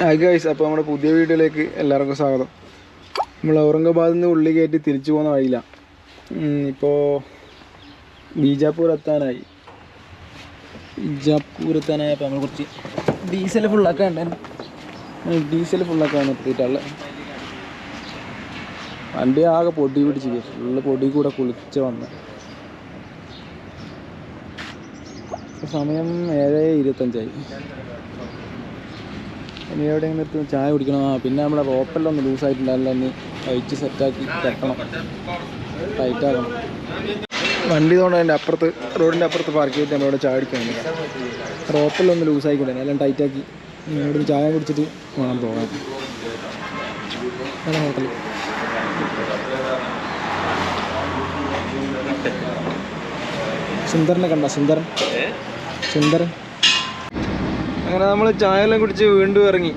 Hi guys അപ്പോൾ നമ്മുടെ പുതിയ വീഡിയോയിലേക്ക് എല്ലാവർക്കും സ്വാഗതം. നമ്മൾ ഔറംഗാബാദിൽ നിന്ന് ഉള്ളി കയറ്റി തിരിച്ചു പോകുന്ന വഴിയില്ല ഇപ്പോൾ ബീജാപ്പൂർ എത്താനായി. ബീജാപ്പൂർ എത്താനായപ്പോൾ നമ്മൾ കുറച്ച് ഡീസൽ ഫുള്ളൊക്കെ ഉണ്ട്. ഡീസൽ ഫുള്ളാക്കാൻ എത്തിയിട്ടുള്ളത് വണ്ടി ആകെ പൊടി പിടിച്ച് ഫുള്ള് പൊടി കൂടെ കുളിച്ച് വന്ന്. സമയം ഏഴ് ഇരുപത്തഞ്ചായി. ഇനി എവിടെയെങ്കിലും നിർത്തി ചായ കുടിക്കണം? ആ പിന്നെ നമ്മുടെ റോപ്പെല്ലാം ഒന്ന് ലൂസായിട്ടുണ്ടല്ലോ ഒന്ന് കഴിച്ച് സെറ്റാക്കി കെട്ടണം. ടൈറ്റാക്കണം വണ്ടി കൊണ്ട് അതിന്റെ അപ്പുറത്ത് റോഡിന്റെ അപ്പുറത്ത് പാർക്ക് ചെയ്തിട്ട് നമ്മളിവിടെ ചായ അടിക്കണം റോപ്പെല്ലാം ഒന്ന് ലൂസായിക്കില്ല എല്ലാം ടൈറ്റാക്കി ഇവിടെ ചായ കുടിച്ചിട്ട് വേണം പോകാം ഹോട്ടൽ സുന്ദരനെ കണ്ട? സുന്ദരൻ. സുന്ദരൻ. അങ്ങനെ നമ്മൾ ചായ എല്ലാം കുടിച്ച് വീണ്ടും ഇറങ്ങി.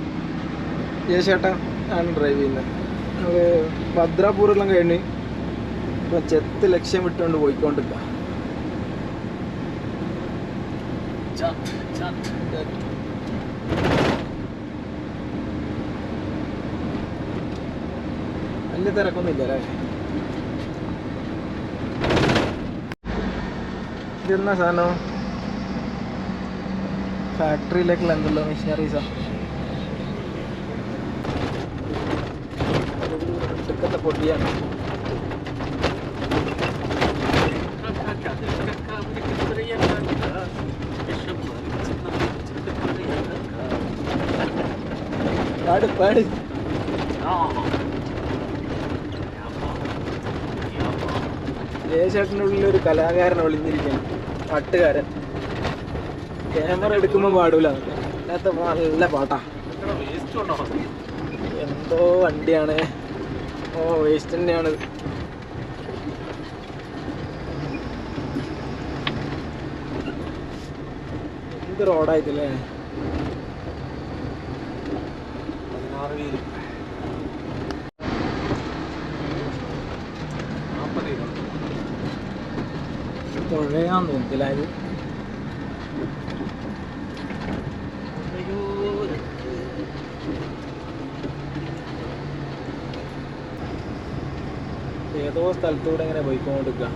ജയശേട്ടൻ ആണ് ഡ്രൈവ് ചെയ്യുന്നത് നമ്മൾ ഭദ്രാപൂരെല്ലാം കഴിഞ്ഞ് ഇപ്പം ചെത്ത് ലക്ഷ്യം വിട്ടുകൊണ്ട് പോയിക്കൊണ്ടിരിക്കുക വലിയ തിരക്കൊന്നുമില്ല അല്ലേ ഇതെന്നാ സാധനം? ഫാക്ടറിയിലേക്കുള്ള എന്തെല്ലോ മെഷീനറീസാ പൊടിയാണ്. പാട് പാട്. ജയചേട്ടന്റെ ഉള്ളിൽ ഒരു കലാകാരൻ ഒളിഞ്ഞിരിക്കുകയാണ്. പാട്ടുകാരൻ. ക്യാമറ എടുക്കുമ്പോ പാടൂല. അല്ലാത്ത നല്ല പാട്ടാ. എന്തോ വണ്ടിയാണ്. ഓ വേസ്റ്റ് തന്നെയാണ്. എന്ത് റോഡായിട്ടില്ലേ തുഴയാന്ന് തോന്നുന്നില്ല ഏതോ സ്ഥലത്തൂടെ ഇങ്ങനെ പോയിക്കൊണ്ടിരിക്കുക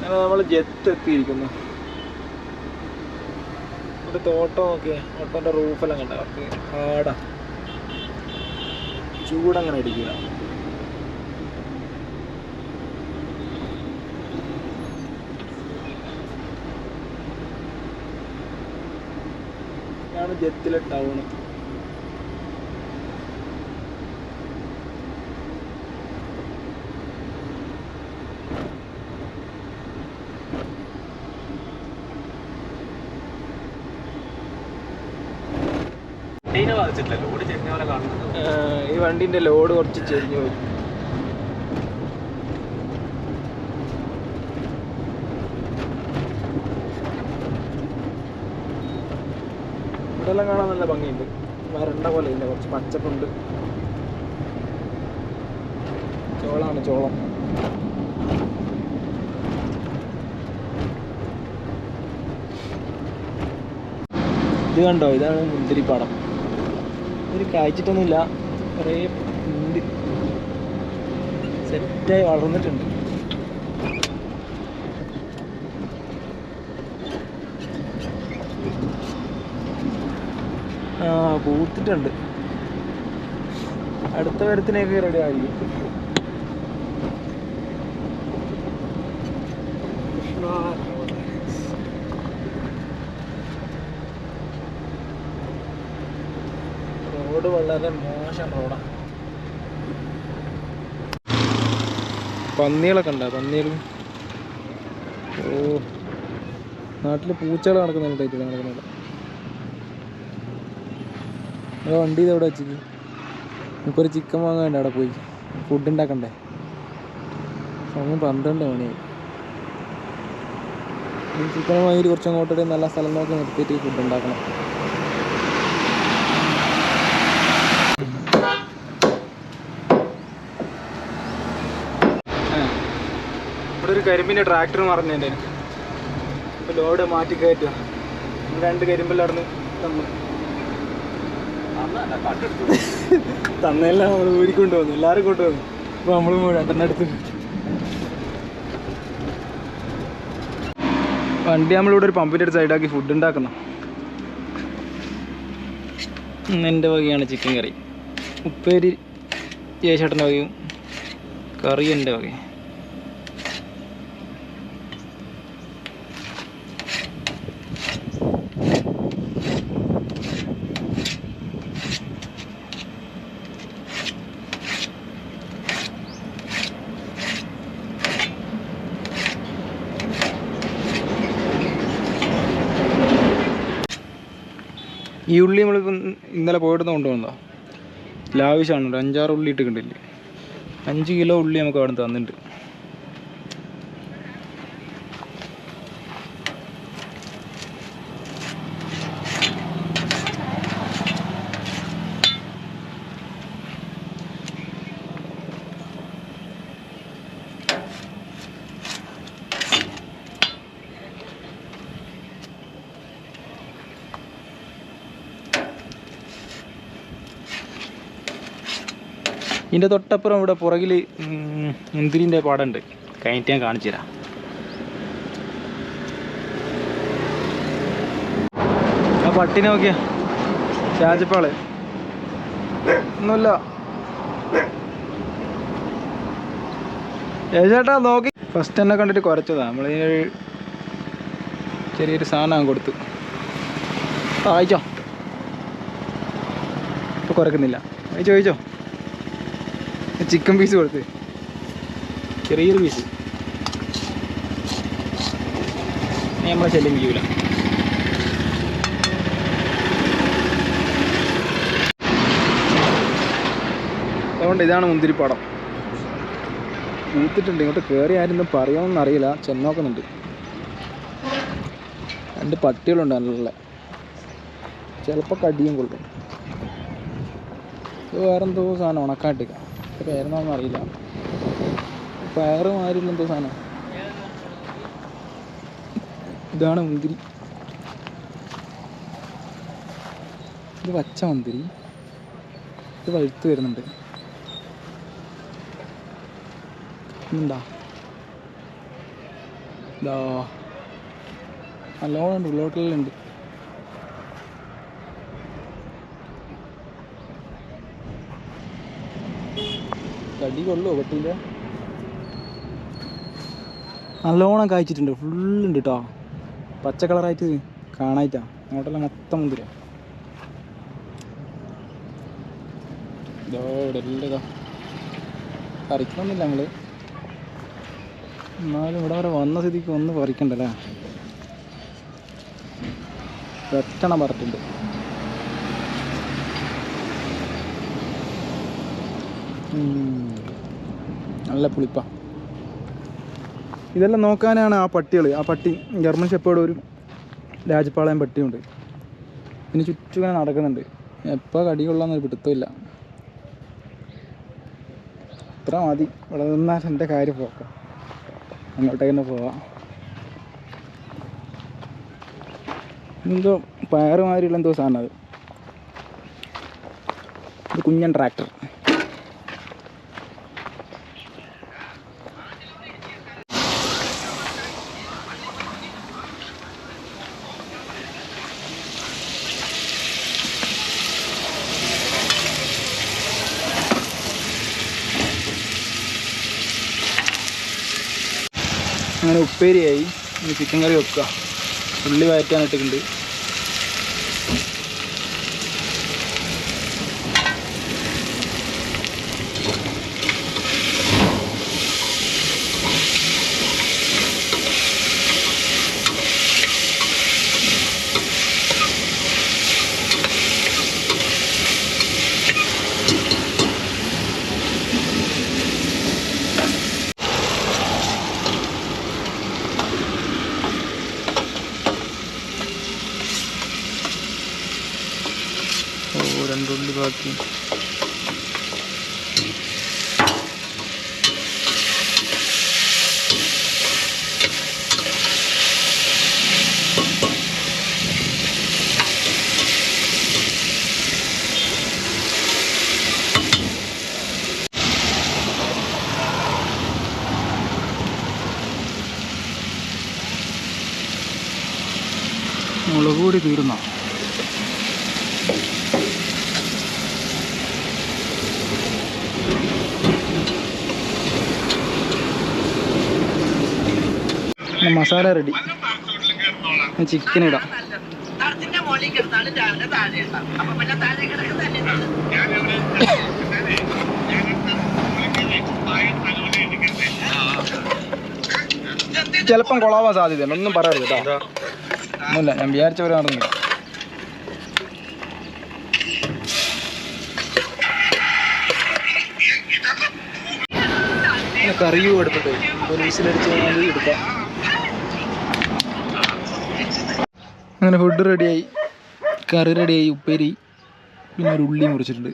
നമ്മൾ ജെത്ത് എത്തിയിരിക്കുന്നു. ഒരു തോട്ടം നോക്കിയേ. ഓട്ടോന്റെ റൂഫെല്ലാം കണ്ട? അവർക്ക് ഹാടാ ചൂടങ്ങനെ അടിക്കുക. ഇതാണ് ജെത്തിലെ ടൗണ്. ഈ വണ്ടിന്റെ ലോഡ് കുറച്ച് ചെരിഞ്ഞു പോയി. ഇവിടെല്ലാം കാണാൻ നല്ല ഭംഗിയുണ്ട്. വരണ്ട പോലെ ഇല്ല. കുറച്ച് പച്ചപ്പുണ്ട്. ചോളാണ് ചോളം. ഇത് കണ്ടോ? ഇതാണ് മുന്തിരിപ്പാടം. ഒരു കായ്ച്ചിട്ടൊന്നുമില്ല കുറേ ഉണ്ട് സെറ്റായി വളർന്നിട്ടുണ്ട്. ആ പൂത്തിട്ടുണ്ട്. അടുത്ത വരത്തിനൊക്കെ റെഡി ആയിരിക്കും റോഡ് വളരെ മോശം റോഡാണ് പന്നികളൊക്കെ ഉണ്ടോ? പന്നികൾ? ഓ. നാട്ടിൽ പൂച്ചകൾ നടക്കുന്നുണ്ട് ആ വണ്ടി ഇത് എവിടെ വെച്ചിട്ട് ഇപ്പോൾ ഒരു ചിക്കൻ വാങ്ങാൻ വേണ്ടി അവിടെ പോയി. ഫുഡ് ഉണ്ടാക്കണ്ടേ? സമയം പന്ത്രണ്ട് മണിയായി. ചിക്കൻ വാങ്ങിയിട്ട് കുറച്ച് അങ്ങോട്ടൊരു നല്ല സ്ഥലം നോക്കി നിർത്തിയിട്ട് ഫുഡ് ഉണ്ടാക്കണം. ഒരു കരിമ്പിന്റെ ട്രാക്ടർ മറന്നതിന്റെ അപ്പോൾ ലോഡ് മാറ്റി കയറ്റുക രണ്ട് കരിമ്പിൽ നടന്ന് തന്നു. തന്നെല്ലാം നമ്മൾ ഊരിക്കൊണ്ട് വന്നു. എല്ലാവരും കൊണ്ടുവന്നു അപ്പോൾ നമ്മൾ രണ്ടെണ്ണം എടുത്ത് വണ്ടി നമ്മളിവിടെ ഒരു പമ്പിന്റെ അടുത്ത് സൈഡാക്കി ഫുഡ് ഉണ്ടാക്കണം എന്റെ വകയാണ് ചിക്കൻ കറി ഉപ്പേരി ജയചേട്ടന്റെ വകയും കറി എന്റെ വകയും. ഈ ഉള്ളി നമ്മളിപ്പം ഇന്നലെ പോയിടുന്ന് ലാവശ്യമാണ് ഒരു അഞ്ചാറ് ഉള്ളി ഇട്ടിട്ടുണ്ടല്ലേ. അഞ്ച് കിലോ ഉള്ളി നമുക്ക് അവിടെ നിന്ന് തന്നിട്ടുണ്ട്. ഇതിന്റെ തൊട്ടപ്പുറം ഇവിടെ പുറകിൽ മുന്തിരിന്റെ പാടുണ്ട്. കഴിഞ്ഞിട്ട് ഞാൻ കാണിച്ചു തരാം. ആ പട്ടിനെ നോക്കിയ. രാജപ്പാൾ. ഒന്നുമില്ല. ചേട്ടാ നോക്കി. ഫസ്റ്റ് എന്നെ കണ്ടിട്ട് കുറച്ചതാ നമ്മൾ ചെറിയൊരു സാധനം കൊടുത്തു. വായിച്ചോ ഇപ്പൊ കുറക്കുന്നില്ല അയച്ചോ. ചിക്കൻ പീസ് കൊടുത്ത്. ചെറിയൊരു പീസ് നമ്മളെ ശല്യം ചെയ്യൂല. അതുകൊണ്ട് ഇതാണ് മുന്തിരിപ്പാടം പൂത്തിട്ടുണ്ട് ഇങ്ങോട്ട് കയറി ആരും പറയുമെന്ന് അറിയില്ല. ചെന്നോക്കുന്നുണ്ട് രണ്ട് പട്ടികളുണ്ട് നല്ല ചിലപ്പോൾ കടിയും കൊള്ളും വേറെന്തോ സാധനം ഉണക്കാട്ടിക്ക പേരെന്നൊന്നും അറിയില്ല. പയറ് മാറിയില്ല എന്തോ സാധനം. ഇതാണ് മുന്തിരി. ഇത് വച്ച മുന്തിരി. ഇത് വഴുത്ത് വരുന്നുണ്ട്. എന്താ ഇതാ. നല്ലോണം ഉണ്ട്. കടി കൊള്ളുമോ പട്ടീന്റെ നല്ലോണം കായ്ച്ചിട്ടുണ്ട്. ഫുള്ളുണ്ട് കേട്ടോ പച്ച കളറായിട്ട് കാണായിട്ടാ. അങ്ങോട്ടെല്ലാം മൊത്തം മുന്തിര ഇതോ ഇവിടെ എല്ലാം ഇതാ. പറിക്കണമെന്നില്ല ഞങ്ങൾ എന്നാലും ഇവിടെ വരെ വന്ന സ്ഥിതിക്ക് ഒന്ന് പറിക്കണ്ടല്ലേ? വെട്ടണം പറഞ്ഞിട്ടുണ്ട് ഉം. നല്ല പുളിപ്പ. ഇതെല്ലാം നോക്കാനാണ് ആ പട്ടികൾ ആ പട്ടി ജർമ്മൻ ഷെപ്പേർഡ് ഒരു രാജപാളയം പട്ടിയുണ്ട്. ഇതിന് ചുറ്റും ഇങ്ങനെ നടക്കുന്നുണ്ട്. എപ്പോൾ കടി കൊള്ളാന്നൊരു പിടുത്തമില്ല. ഇത്ര മതി. ഇവിടെ നിന്നാൽ എന്റെ കാര്യം പോക്കാം അങ്ങോട്ടേക്ക് തന്നെ പോവാം. എന്തോ പയറ് മാതിരിയുള്ള എന്തോ സാധനം അത്. കുഞ്ഞൻ ട്രാക്ടർ അങ്ങനെ ഉപ്പേരിയായി. ചിക്കൻ കറി വെക്കുക. ഉള്ളി വഴറ്റാൻ ഇട്ടിട്ടുണ്ട് പൊടി തീർന്ന മസാല റെഡി ചിക്കൻ ഇടാം. ചിലപ്പം കൊളാവാൻ സാധ്യതയുണ്ട്. ഒന്നും പറയരുത് കേട്ടോ. ഒന്നുമില്ല ഞാൻ വിചാരിച്ച പോലെ നടന്നില്ല കറിയും എടുത്തിട്ട് ഒരു വിസിലടിച്ച് എടുക്കാം. അങ്ങനെ ഫുഡ് റെഡിയായി കറി റെഡിയായി ഉപ്പേരി പിന്നെ ഒരു ഉള്ളി മുറിച്ചിട്ടുണ്ട്.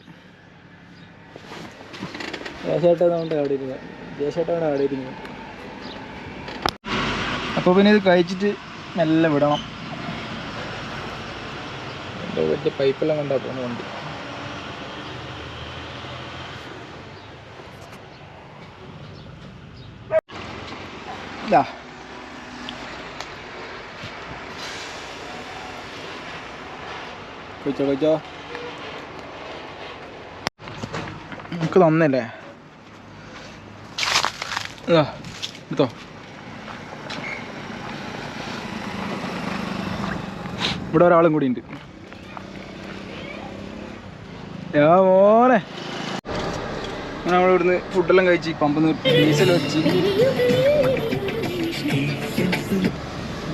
ജയശേട്ടാണ് അവിടെ ഇരുന്നത് ജയശേട്ടാണ് അവിടെ ഇരുന്നത് അപ്പോൾ പിന്നെ ഇത് കഴിച്ചിട്ട് മെല്ലെ വിടണം. വലിയ പൈപ്പെല്ലാം കണ്ടാ പോകുന്ന വണ്ടി. ഇതാ കഴിച്ചോ കഴിച്ചോ നമുക്ക് തന്നല്ലേ? ഇതാ എടുത്തോ. ഇവിടെ ഒരാളും കൂടി ഉണ്ട്. മോനെ. നമ്മൾ ഇവിടുന്ന് ഫുഡെല്ലാം കഴിച്ച് പമ്പ് ഡീസൽ വെച്ച്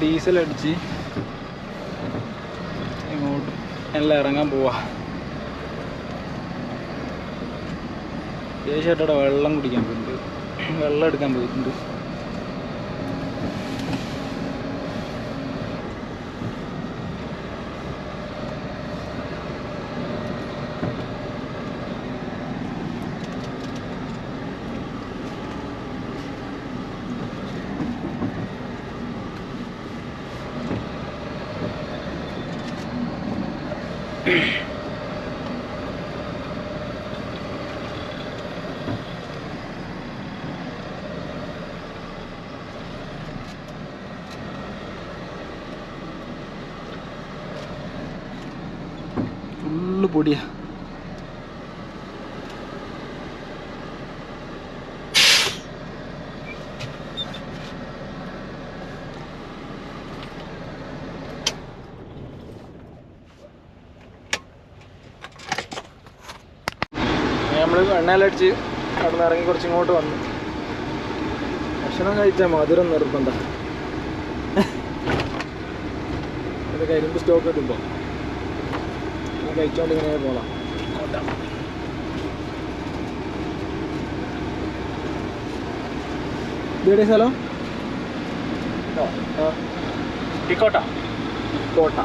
ഡീസൽ അടിച്ച് ഇങ്ങോട്ട് എല്ലാം ഇറങ്ങാൻ പോവാ. ദേശമായിട്ട് അവിടെ വെള്ളം കുടിക്കാൻ പോയിട്ടുണ്ട്. വെള്ളം എടുക്കാൻ പോയിട്ടുണ്ട്. ഫുള്ള് പൊടിയാ. നമ്മൾ എണ്ണയിലടിച്ച് അവിടെ ഇറങ്ങി കുറച്ച് ഇങ്ങോട്ട് വന്നു. ഭക്ഷണം കഴിച്ചാൽ മധുരം നിർബന്ധം. ഇത് കരിമ്പ് സ്റ്റോക്ക് കിട്ടുമ്പോൾ കഴിച്ചോണ്ട് ഇങ്ങനെ പോകാം ഇതെവിടെ സ്ഥലം ടിക്കോട്ട ടിക്കോട്ട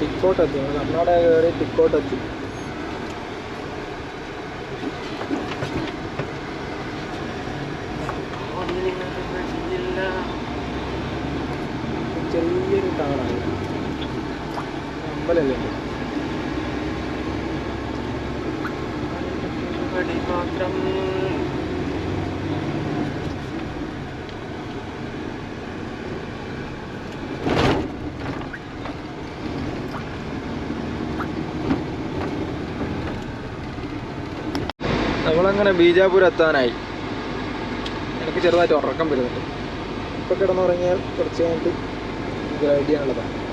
ടിക്കോട്ട് എത്തി നമ്മൾ നമ്മുടെ കയറി ടിക്കോട്ട് എത്തി ചെറിയൊരു ടൗണാണ് അമ്പലല്ലേ? മാത്രം. നമ്മളങ്ങനെ ബീജാപൂർ എത്താനായി. എനിക്ക് ചെറുതായിട്ട് ഉറക്കം വരുന്നുണ്ട്. ഇപ്പൊ കിടന്നുറങ്ങിയാൽ കുറച്ച് കഴിഞ്ഞിട്ട് ഗ്രൈഡ് ചെയ്യാനുള്ളതാണ് ഇത്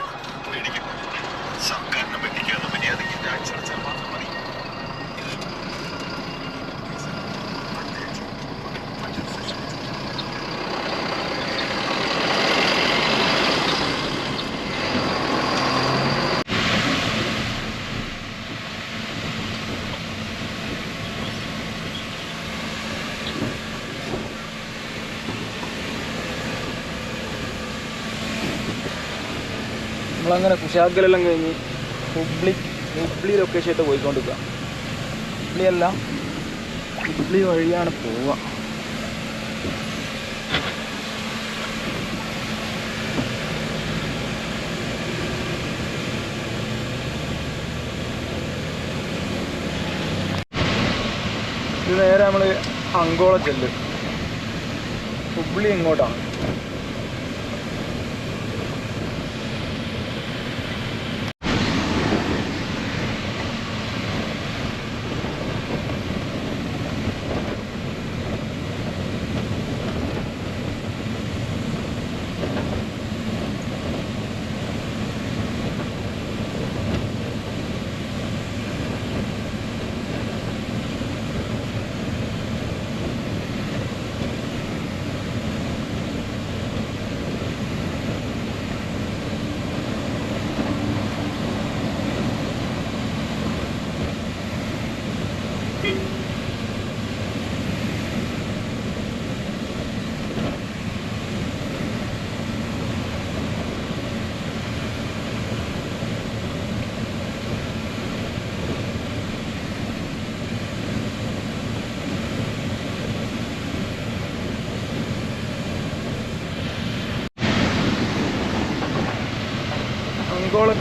നമ്മളങ്ങനെ കുശാഗലെല്ലാം കഴിഞ്ഞ് ഹുബ്ലി ഹുബ്ലി ലൊക്കേഷനായിട്ട് പോയിക്കൊണ്ടിരിക്കുക ഹുബ്ലി അല്ല ഹുബ്ലി വഴിയാണ് പോവുക. നേരെ നമ്മൾ അങ്കോള ചെല്ല്. ഹുബ്ലി എങ്ങോട്ടാണ്?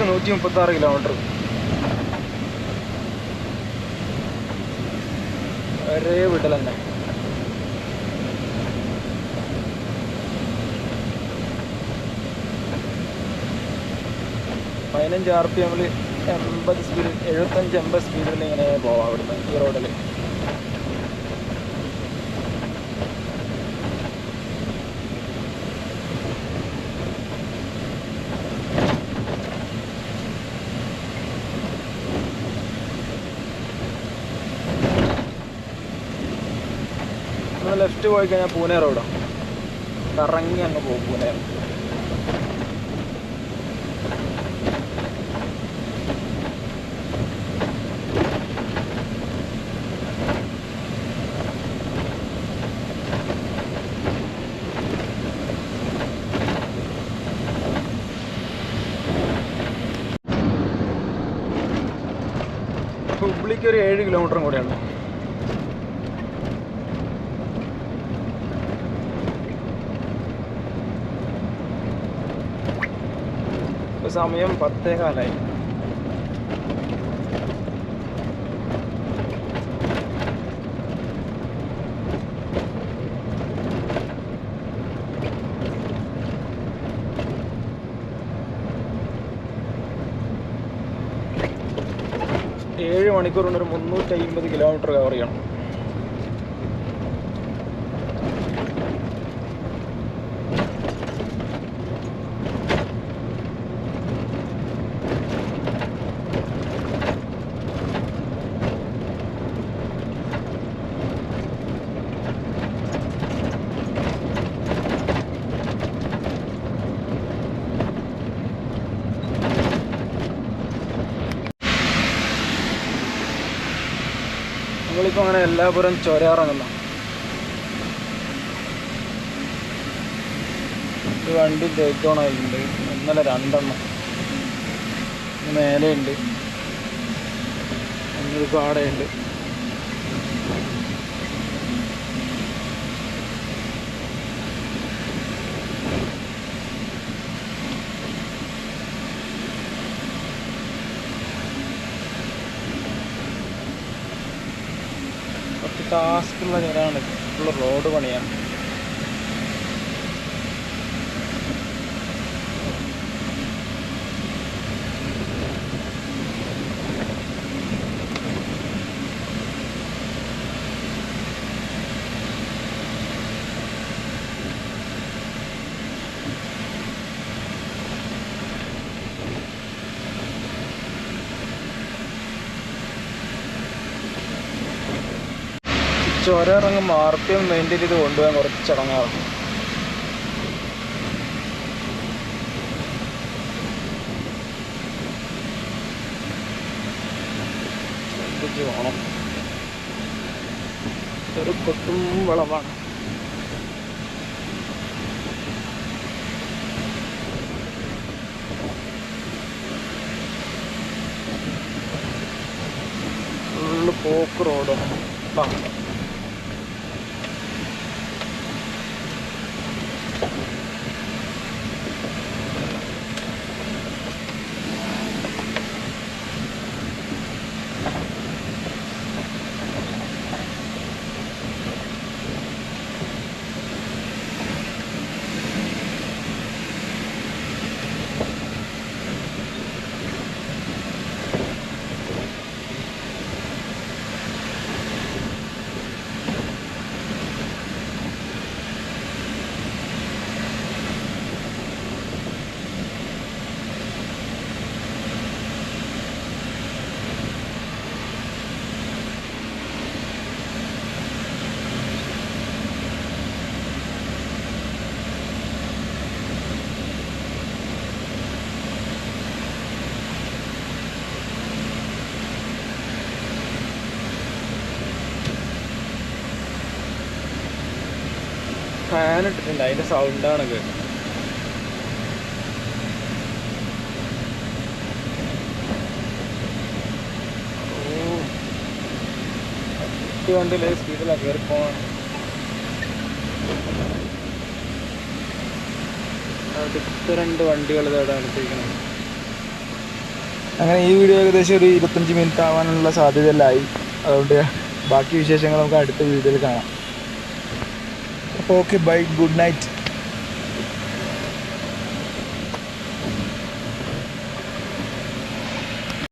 അങ്കോളക്ക് നൂറ്റി മുപ്പത്തി ആറ് കിലോമീറ്റർ ഒരേ വീട്ടിൽ തന്നെ. പതിനഞ്ച് ആർ പി എമ്മിൽ എൺപത് സ്പീഡിൽ എഴുപത്തഞ്ച് എൺപത് സ്പീഡിൽ ഇങ്ങനെ പോവാം അവിടുന്ന് ഈ റോഡിൽ ലെഫ്റ്റ് പോയി കഴിഞ്ഞാൽ പൂനെ റോഡാണ് കറങ്ങി അങ്ങ് പോകും പൂനെ. ഹുബ്ലിക്ക് ഒരു ഏഴ് കിലോമീറ്ററും കൂടെയാണ്. സമയം പത്തേ കാലായി. ഏഴ് മണിക്കൂർ കൊണ്ട് മുന്നൂറ്റി അമ്പത് കിലോമീറ്റർ കവർ ചെയ്യണം. നമ്മളിപ്പോൾ അങ്ങനെ എല്ലാപുരം ചൊരാറങ്ങുന്ന ഒരു വണ്ടി ബ്രേക്ക് ഡൗൺ ആയിട്ടുണ്ട് ഇന്നലെ രണ്ടെണ്ണം. മേലെയുണ്ട്. ഒന്നൊരു പാടയുണ്ട്. കുറച്ച് ടാസ്കുള്ള നേരമാണ് ഫുള്ള് റോഡ് പണിയാണ്. പക്ഷെ ഓരോ ഇറങ്ങും ആർ പി എം മെയിന്റെയിൻ ചെയ്ത് കൊണ്ടുപോകാൻ കുറച്ച് ചടങ്ങാറുണ്ട് പോകണം ഒരു ഫുള്ള് പോക്ക് റോഡാണ്. ഫാൻ ഇട്ടിട്ടുണ്ട്. അതിന്റെ സൗണ്ടാണ് കേൾക്കുന്നത് ഓ. വണ്ടിയിലെ സ്പീഡിലാണ് കയറി പോവാൻ. അടുത്ത രണ്ട് വണ്ടികൾ അടുത്തിരിക്കണം അങ്ങനെ ഈ വീഡിയോ ഏകദേശം ഒരു ഇരുപത്തഞ്ച് മിനിറ്റ് ആവാനുള്ള സാധ്യതയിലായി അതുകൊണ്ട് ബാക്കി വിശേഷങ്ങൾ നമുക്ക് അടുത്ത വീഡിയോയിൽ കാണാം. Okay bye good night